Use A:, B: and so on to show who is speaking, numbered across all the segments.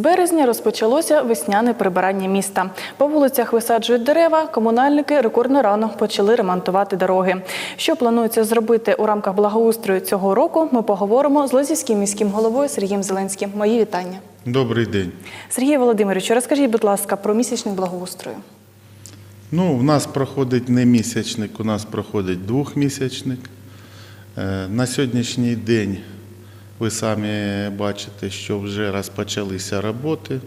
A: Березня розпочалося весняне прибирання міста. По вулицях висаджують дерева, комунальники рекордно рано почали ремонтувати дороги. Що планується зробити у рамках благоустрою цього року, ми поговоримо з Лозівським міським головою Сергієм Зеленським. Мої вітання.
B: Добрий день.
A: Сергій Володимирович, розкажіть, будь ласка, про місячний благоустрою.
B: Ну, у нас проходить не місячник, у нас проходить двохмісячник. Е, На сьогоднішній день ви самі бачите, що вже розпочалися роботи.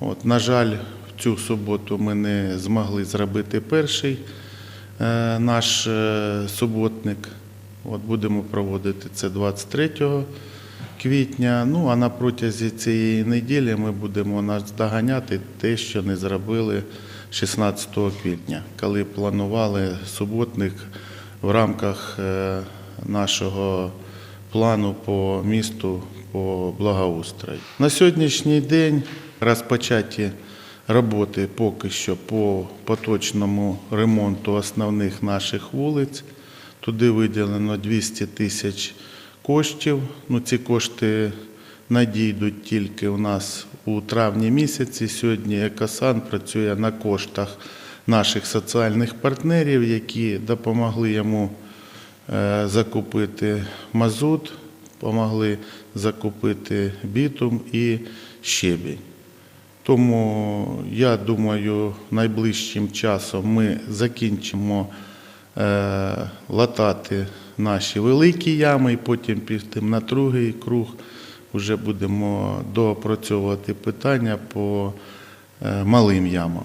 B: От, на жаль, в цю суботу ми не змогли зробити перший е, наш е, суботник. От, будемо проводити це 23 квітня. Ну а на протязі цієї неділі ми будемо наздоганяти те, що не зробили 16 квітня, коли планували суботник в рамках е, нашого плану по місту по благоустрою. На сьогоднішній день розпочаті роботи поки що по поточному ремонту основних наших вулиць. Туди виділено 200 тисяч коштів. Ну, ці кошти надійдуть тільки у нас у травні місяці. Сьогодні Екосан працює на коштах наших соціальних партнерів, які допомогли йому закупити мазут, допомогли закупити бітум і щебінь. Тому я думаю, найближчим часом ми закінчимо е, латати наші великі ями, і потім підемо на другий круг. Вже будемо доопрацьовувати питання по е, малим ямам.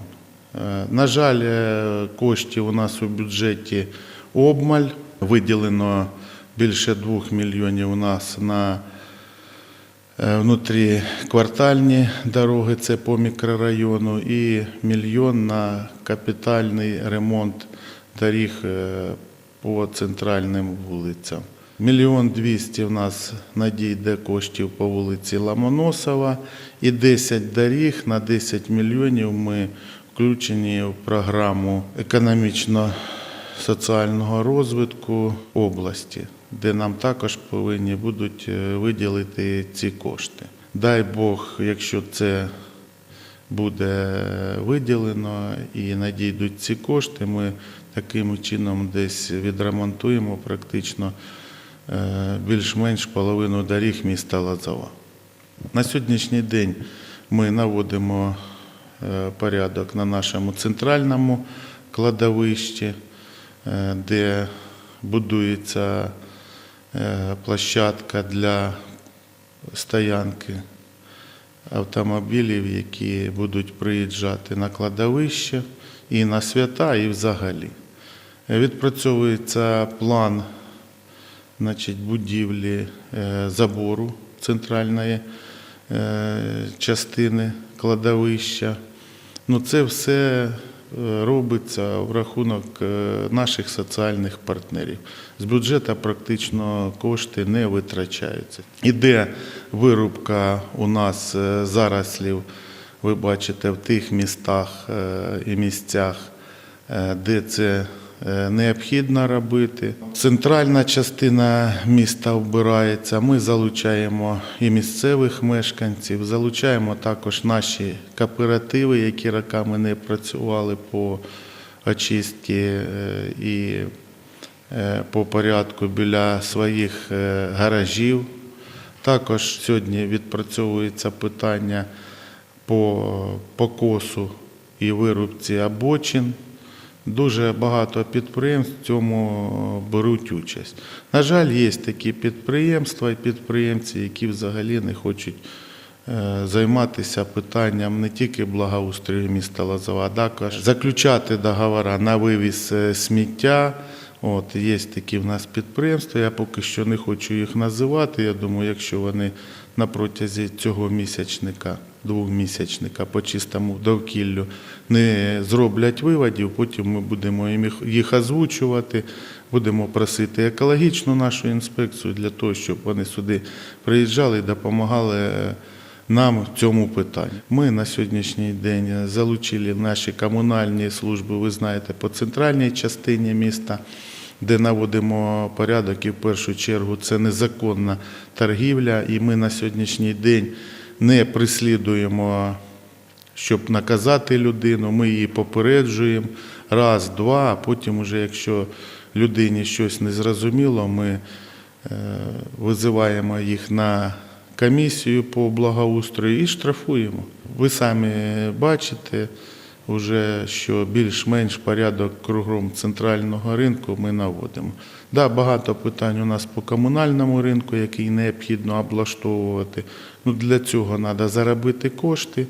B: Е, На жаль, е, коштів у нас у бюджеті обмаль. Виділено більше 2 мільйонів у нас на Е, внутріквартальні дороги, це по мікрорайону, і мільйон на капітальний ремонт доріг е, по центральним вулицям. Мільйон двісті в нас надійде коштів по вулиці Ломоносова і 10 доріг на 10 мільйонів ми включені в програму економічно-соціального розвитку області де нам також повинні будуть е, виділити ці кошти. Дай Бог, якщо це буде виділено і надійдуть ці кошти, ми таким чином десь відремонтуємо практично е, більш-менш половину доріг міста Лозова. На сьогоднішній день ми наводимо е, порядок на нашому центральному кладовищі, де будується е, площадка для стоянки автомобілів, які будуть приїжджати на кладовище і на свята, і взагалі. Е, Відпрацьовується план значить, будівлі е, забору центральної е, частини кладовища. Ну, це все е, робиться в рахунок е, наших соціальних партнерів. З бюджету практично кошти не витрачаються. Іде вирубка у нас е, зарослів, ви бачите, в тих містах е, і місцях, де це необхідно робити. Центральна частина міста вбирається. Ми залучаємо і місцевих мешканців, залучаємо також наші кооперативи, які роками не працювали по очистці е, і е, по порядку біля своїх е, гаражів. Також сьогодні відпрацьовується питання по покосу і вирубці обочин. Дуже багато підприємств в цьому беруть участь. На жаль, є такі підприємства і підприємці, які взагалі не хочуть е, займатися питанням не тільки благоустрою міста Лазова, а також заключати договори на вивіз е, сміття. От, є такі в нас підприємства, я поки що не хочу їх називати. Я думаю, якщо вони на протязі цього місячника, двохмісячника по чистому довкіллю не зроблять виводів, потім ми будемо їх- їх озвучувати, будемо просити екологічну нашу інспекцію для того, щоб вони сюди приїжджали і допомагали е, нам в цьому питанні. Ми на сьогоднішній день залучили наші комунальні служби, ви знаєте, по центральній частині міста, де наводимо порядок, і в першу чергу це незаконна торгівля. І ми на сьогоднішній день не прислідуємо, щоб наказати людину. Ми її попереджуємо раз, два, а потім, уже, якщо людині щось не зрозуміло, ми е, визиваємо їх на комісію по благоустрою і штрафуємо. Ви самі бачите, вже, що більш-менш порядок кругом центрального ринку ми наводимо. Да, багато питань у нас по комунальному ринку, який необхідно облаштовувати. Ну, для цього треба заробити кошти.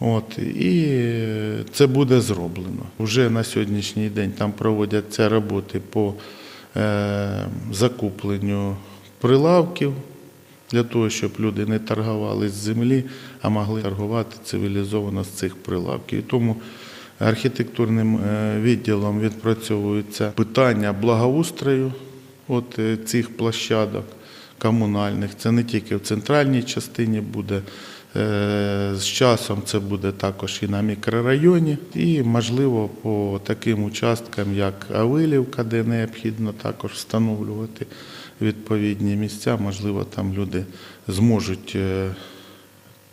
B: От, і це буде зроблено. Вже на сьогоднішній день там проводяться роботи по е, закупленню прилавків для того, щоб люди не торгували з землі, а могли торгувати цивілізовано з цих прилавків. І тому архітектурним е, відділом відпрацьовуються питання благоустрою от е, цих площадок комунальних. Це не тільки в центральній частині буде. Е, З часом це буде також і на мікрорайоні, і можливо по таким участкам, як Авилівка, де необхідно також встановлювати відповідні місця. Можливо, там люди зможуть е,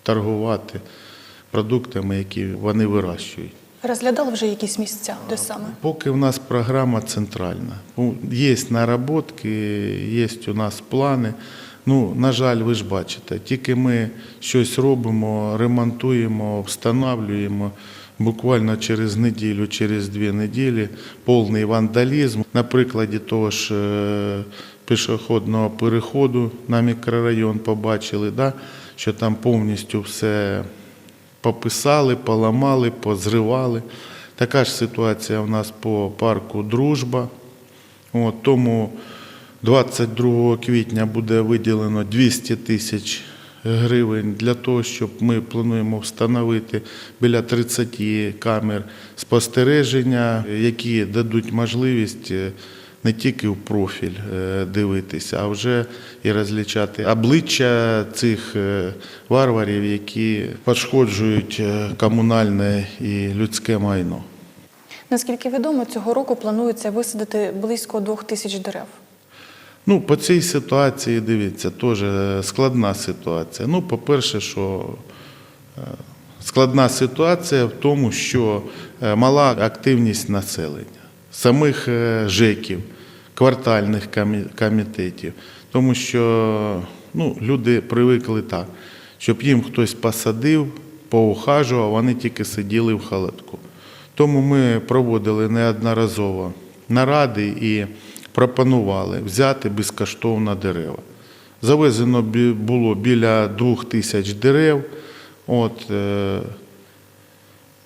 B: торгувати продуктами, які вони вирощують.
A: Розглядали вже якісь місця, де саме?
B: Поки в нас програма центральна. Ну, Є наработки, є у нас плани. Ну, на жаль, ви ж бачите, тільки ми щось робимо, ремонтуємо, встановлюємо. Буквально через неділю, через дві неділі повний вандалізм. На прикладі того ж е, пішохідного переходу на мікрорайон побачили, да, що там повністю все пописали, поламали, позривали. Така ж ситуація у нас по парку Дружба. От, тому 22 квітня буде виділено 200 тисяч гривень для того, щоб ми плануємо встановити біля 30 камер спостереження, які дадуть можливість е, не тільки в профіль е, дивитися, а вже і розлічати обличчя цих е, варварів, які пошкоджують е, комунальне і людське майно.
A: Наскільки відомо, цього року планується висадити близько двох тисяч дерев.
B: Ну, по цій ситуації, дивіться, теж складна ситуація. Ну, по-перше, що складна ситуація в тому, що мала активність населення, самих ЖЕКів, квартальних комітетів. Тому що ну, люди привикли так, щоб їм хтось посадив, поухажував, вони тільки сиділи в халатку. Тому ми проводили неодноразово наради і пропонували взяти безкоштовно дерева. Завезено було біля двох тисяч дерев, от, е,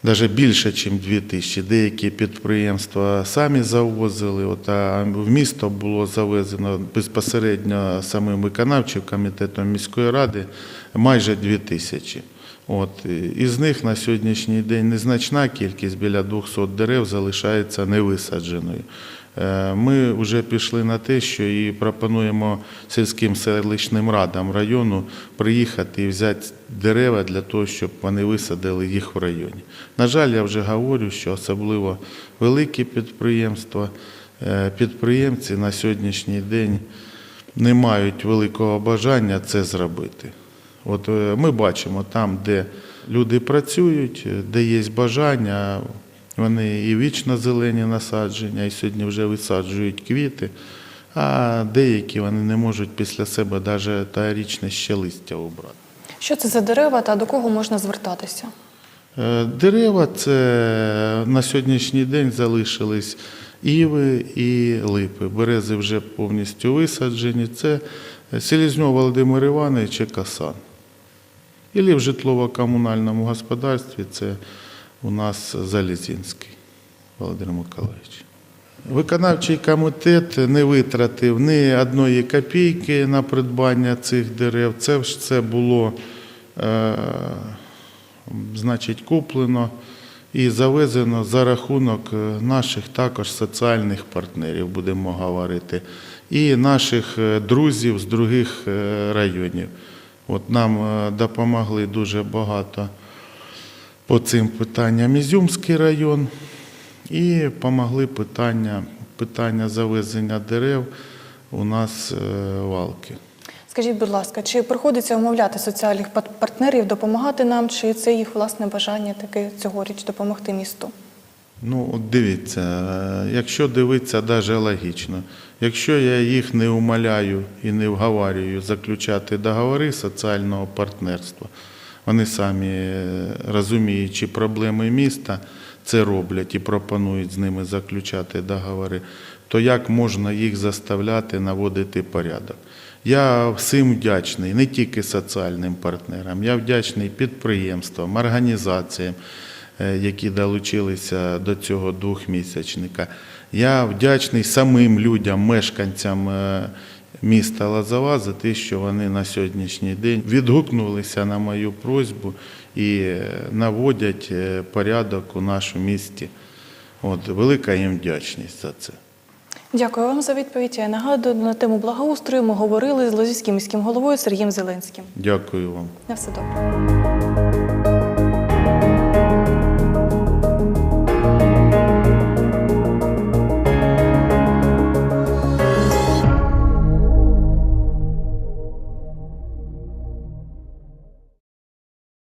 B: навіть більше, ніж дві тисячі. Деякі підприємства самі завозили, от, а в місто було завезено безпосередньо самим виконавчим комітетом міської ради майже дві тисячі. От, із них на сьогоднішній день незначна кількість, біля 200 дерев, залишається невисадженою. Е, Ми вже пішли на те, що і пропонуємо сільським селищним радам району приїхати і взяти дерева для того, щоб вони висадили їх в районі. На жаль, я вже говорю, що особливо великі підприємства, е, підприємці на сьогоднішній день не мають великого бажання це зробити. От е, ми бачимо там, де люди працюють, де є бажання, вони і вічно зелені насадження, і сьогодні вже висаджують квіти, а деякі вони не можуть після себе навіть таєрічне ще листя обрати.
A: Що це за дерева та до кого можна звертатися?
B: Е, Дерева це на сьогоднішній день залишились іви і липи. Берези вже повністю висаджені. Це Селізньов Володимир Іванович і Касан. Ілі в житлово-комунальному господарстві це у нас Залізінський Володимир Миколаївич. Виконавчий комітет не витратив ні одної копійки на придбання цих дерев. Це ж це було е, значить, куплено і завезено за рахунок е, наших також соціальних партнерів, будемо говорити, і наших е, друзів з других е, районів. От нам допомогли дуже багато по цим питанням Ізюмський район і допомогли питання, питання завезення дерев у нас е, валки.
A: Скажіть, будь ласка, чи приходиться умовляти соціальних партнерів допомагати нам, чи це їх власне бажання таки цьогоріч допомогти місту?
B: Ну, от дивіться, е, якщо дивитися навіть логічно, якщо я їх не умоляю і не вговарюю заключати договори соціального партнерства, вони самі е, розуміючи проблеми міста, це роблять і пропонують з ними заключати договори, то як можна їх заставляти наводити порядок? Я всім вдячний, не тільки соціальним партнерам, я вдячний підприємствам, організаціям, е, які долучилися до цього двохмісячника. Я вдячний самим людям, мешканцям е, міста Лозова за те, що вони на сьогоднішній день відгукнулися на мою просьбу і е, наводять е, порядок у нашому місті. От, велика їм вдячність за це.
A: Дякую вам за відповідь. Я нагадую, на тему благоустрою ми говорили з Лозівським міським головою Сергієм Зеленським.
B: Дякую вам.
A: На все добре.